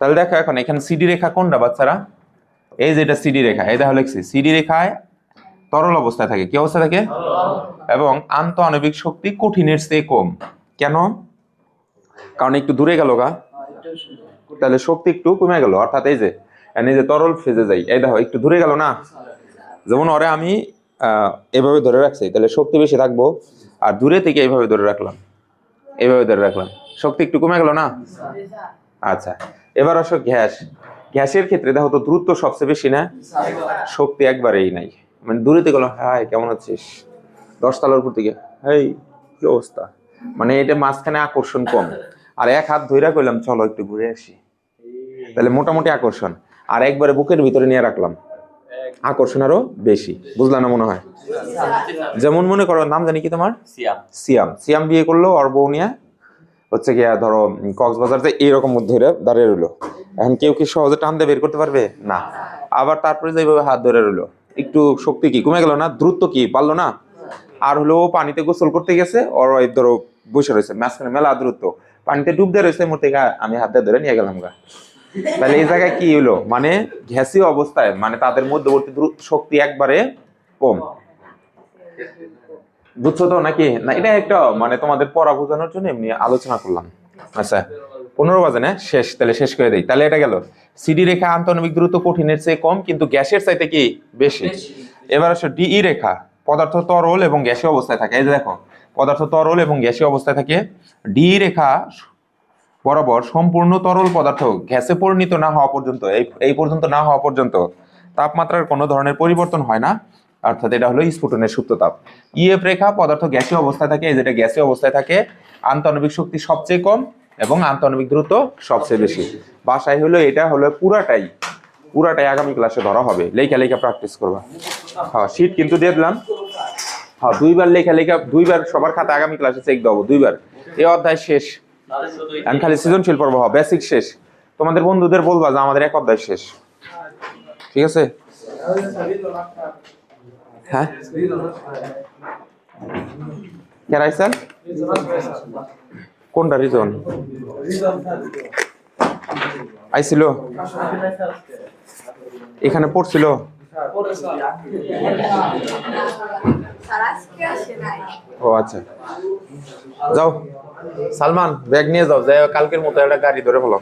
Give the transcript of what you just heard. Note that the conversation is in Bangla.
তাহলে দেখো এখন এখানে সিডি রেখা কোনটা বাচ্চারা? এই যে এটা সিডি রেখা, এই দেখো লিখছি। সিডি রেখায় তরল অবস্থায় থাকে। কি অবস্থা থাকে? এবং আন্ত আণবিক শক্তি কঠিনের চেয়ে কম। কেন? কারণ একটু দূরে গেল গা। তাহলে শক্তি একটু কমে গেল। অর্থাৎ এই যে এই যে তরল ফেজে যাই এই দেখো, একটু দূরে গেল না? যেমন ওরে আমি এভাবে ধরে রাখছি, তাহলে শক্তি বেশি থাকব। আর দূরে থেকে এইভাবে ধরে রাখলাম। এইভাবে ধরে রাখলাম। শক্তি একটু কমে গেল না? আচ্ছা। এবার আসো গ্যাস। গ্যাসের ক্ষেত্রে দেখো তো দ্রুত সবচেয়ে বেশি না? শক্তি একবারেই নাই। মানে দূরে থেকে গেলো হাই কেমন আছিস? দশ তলার উপর থেকে এই কি অবস্থা? মানে এটা মাঝখানে আকর্ষণ কম। আর এক হাত ধইরা কইলাম চলো একটু ঘুরে আসি। তাহলে মোটামুটি আকর্ষণ। আর একবারে বুকের ভিতরে নিয়ে রাখলাম। আকর্ষণ আরও বেশি। বুঝলাম না মনে হয়? যেমন মনে করো নাম জানি কি তোমার? সিয়াম। সিয়াম। সিয়াম বিয়ে করল আর বউ নিয়ে হচ্ছে গিয়া ধরো কক্সবাজার যে এইরকম ধরে দাঁড়িয়ে রইল। এখন কেউ কি সহজে টান দিয়ে বের করতে পারবে? না। আবার তারপরে যেভাবে হাত ধরে রইল। একটু শক্তি কি কমে গেল না? দ্রুত কি পারল না? আর হলো ও পানিতে গোসল করতে গেছে, ওর ওই ধরো বসে রয়েছে, মাঝখানে মেলা দ্রুত পানিতে ডুব দিয়ে রয়েছে থেকে আমি হাত ধরে নিয়ে গেলাম গা। তাহলে এই জায়গায় কি হলো মানে ঘ্যাসীয় অবস্থায় মানে তাদের মধ্যবর্তী শক্তি একবারে কম। বুঝছ তো নাকি? না এটা একটা মানে তোমাদের পড়া বোঝানোর জন্য এমনি আলোচনা করলাম। আচ্ছা পনেরো বাজে না? শেষ তাহলে শেষ করে দিই। তাহলে এটা গেল। সিডি রেখা আন্তঃনবিক দ্রুত কঠিনের চেয়ে কম কিন্তু গ্যাসের চাইতে কি বেশি? এবার আসো ডিই রেখা পদার্থ তরল এবং গ্যাসীয় অবস্থায় থাকে। এই যে দেখো পদার্থ তরল এবং গ্যাসীয় অবস্থায় থাকে। ডি রেখা বরাবর সম্পূর্ণ তরল পদার্থ গ্যাসে পরিণত না হওয়া পর্যন্ত এই এই পর্যন্ত না হওয়া পর্যন্ত তাপমাত্রার কোনো ধরনের পরিবর্তন হয় না। অর্থাৎ এটা হলো স্ফুটনের সুপ্ত তাপ ইএফ রেখা পদার্থ গ্যাসীয় অবস্থায় থাকে যেটা গ্যাসীয় অবস্থায় থাকে আন্তঃনবিক শক্তি সবচেয়ে কম এবং আন্তঃনবিক দ্রুত সবচেয়ে বেশি। বাসায় হলো এটা হলো পুরাটাই পুরাটাই আগামী ক্লাসে ধরা হবে। লেখা লেখা প্র্যাকটিস করবা। হ্যাঁ শীট কিন্তু দিয়ে দিলাম। হ্যাঁ দুইবার লেখা লেখা, দুইবার সবার খাতা আগামী ক্লাসে চেক দেবো দুইবার। এই অধ্যায় শেষ। আমি খালি সৃজনশীল পর্ব হবে বেসিক শেষ। তোমাদের বন্ধুদের বলবা যে আমাদের এক অধ্যায় শেষ। ঠিক আছে? হ্যাঁ? কেরাই স্যার কোনটা রিজন আইছিল? এখানে পড়ছিল? ও আচ্ছা। যাও। সালমান, ব্যাগ নিয়ে যাও। যাই কালকের মতো একটা গাড়ি ধরে ফেলো।